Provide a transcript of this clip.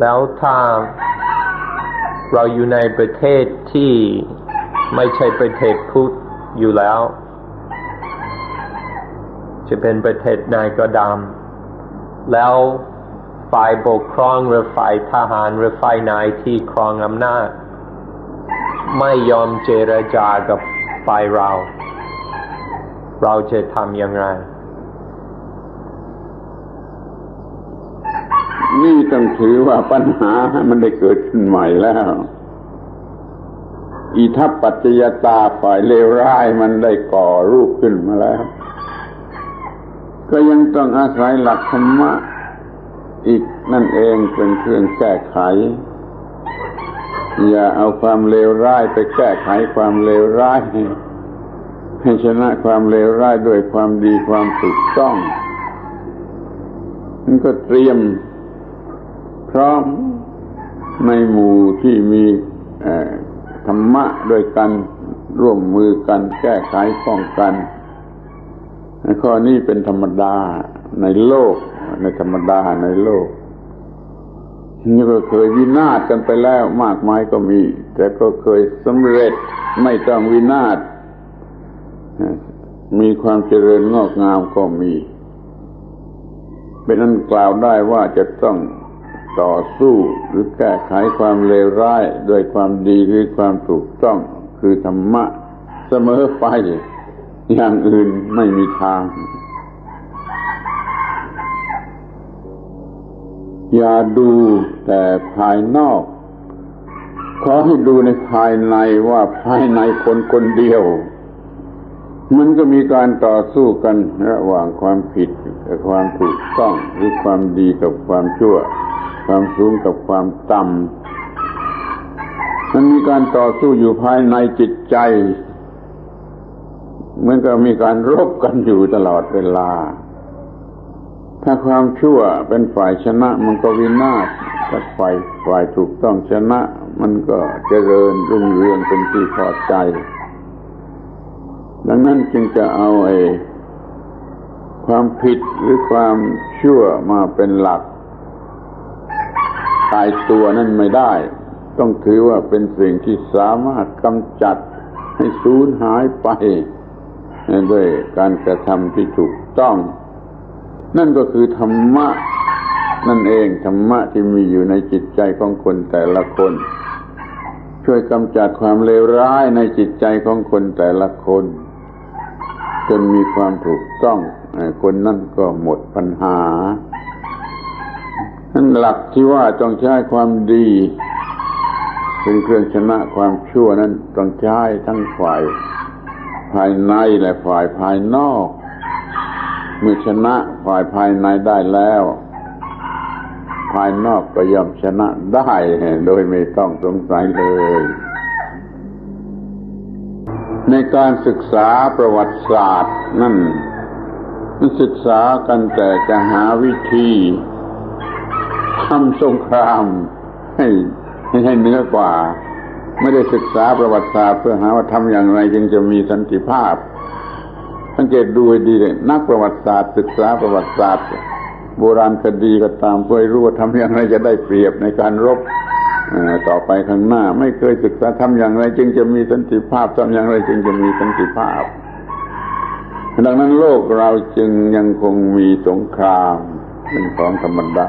แล้วถ้าเราอยู่ในประเทศที่ไม่ใช่ประเทศพุทธอยู่แล้ว จะเป็นประเทศไหนก็ดำแล้วฝ่ายปกครองหรือฝ่ายทหารหรือฝ่ายนายที่ครองอำนาจ ไม่ยอมเจรจากับฝ่ายเรา เราจะทำอย่างไร นี่ต้องถือว่าปัญหามันได้เกิดขึ้นใหม่แล้วอีทัปปัจจยตาฝ่ายเลวร้ายมันได้ก่อรูปขึ้นมาแล้ว ก็ยังต้องอาศัยหลักธรรมะอีกนั่นเองเป็นเครื่องแก้ไข อย่าเอาความเลวร้ายไปแก้ไขความเลวร้าย ให้ชนะความเลวร้ายด้วยความดีความถูกต้องมันก็เตรียม พร้อมในหมู่ที่มีธรรมะด้วยกันร่วมมือกันแก้ไขป้องกันข้อนี้เป็นธรรมดาในโลก ในธรรมดาในโลกนี่ก็เคยวินาศกันไปแล้วมากมายก็มี แต่ก็เคยสำเร็จไม่ต้องวินาศมีความเจริญงอกงามก็มี เป็นนั้นกล่าวได้ว่าจะต้อง ต่อสู้หรือแก้ไขความเลวร้ายด้วยความดีหรือความถูกต้องคือธรรมะเสมอไป อย่างอื่นไม่มีทาง อย่าดูแต่ภายนอก ขอให้ดูในภายในว่าภายในคนคนเดียว มันก็มีการต่อสู้กันระหว่างความผิดกับความถูกต้องหรือความดีกับความชั่ว ความสูงกับความต่ำมันมีการต่อสู้อยู่ภายในจิตใจเหมือนกับมีการรบกันอยู่ตลอดเวลา ถ้าความชั่วเป็นฝ่ายชนะมันก็วินาศถ้าฝ่ายฝ่ายถูกต้องชนะ มันก็เจริญรุ่งเรืองเป็นที่พอใจ ดังนั้นจึงจะเอาไอ้ความผิดหรือความชั่วมาเป็นหลัก ตายตัวนั่นไม่ได้ ต้องถือว่าเป็นสิ่งที่สามารถกำจัดให้สูญหายไปด้วยการกระทำที่ถูกต้อง นั่นก็คือธรรมะนั่นเองธรรมะที่มีอยู่ในจิตใจของคนแต่ละคน ช่วยกำจัดความเลวร้ายในจิตใจของคนแต่ละคน จนมีความถูกต้องคนนั่นก็หมดปัญหา นั่นหลักที่ว่าต้องใช้ความดี เป็นเครื่องชนะความชั่วนั้นต้องใช้ทั้งฝ่ายภายในและฝ่ายภายนอก เมื่อชนะฝ่ายภายในได้แล้ว ภายนอกก็ย่อมชนะได้โดยไม่ต้องสงสัยเลย ในการศึกษาประวัติศาสตร์นั่นศึกษากันแต่จะหาวิธี ทำสงคราม ให้ให้เนื้อกว่า ไม่ได้ศึกษาประวัติศาสตร์เพื่อหาว่าทำอย่างไรจึงจะมีสันติภาพ สังเกตดูให้ดีเลยนักประวัติศาสตร์ ศึกษาประวัติศาสตร์ โบราณคดีก็ตามเพื่อรู้ว่าทำอย่างไรจะได้เปรียบในการรบต่อไปข้างหน้า ไม่เคยศึกษาทำอย่างไร จึงจะมีสันติภาพทำอย่างไรจึงจะมีสันติภาพดังนั้นโลกเราจึงยังคงมีสงครามเป็นของธรรมดา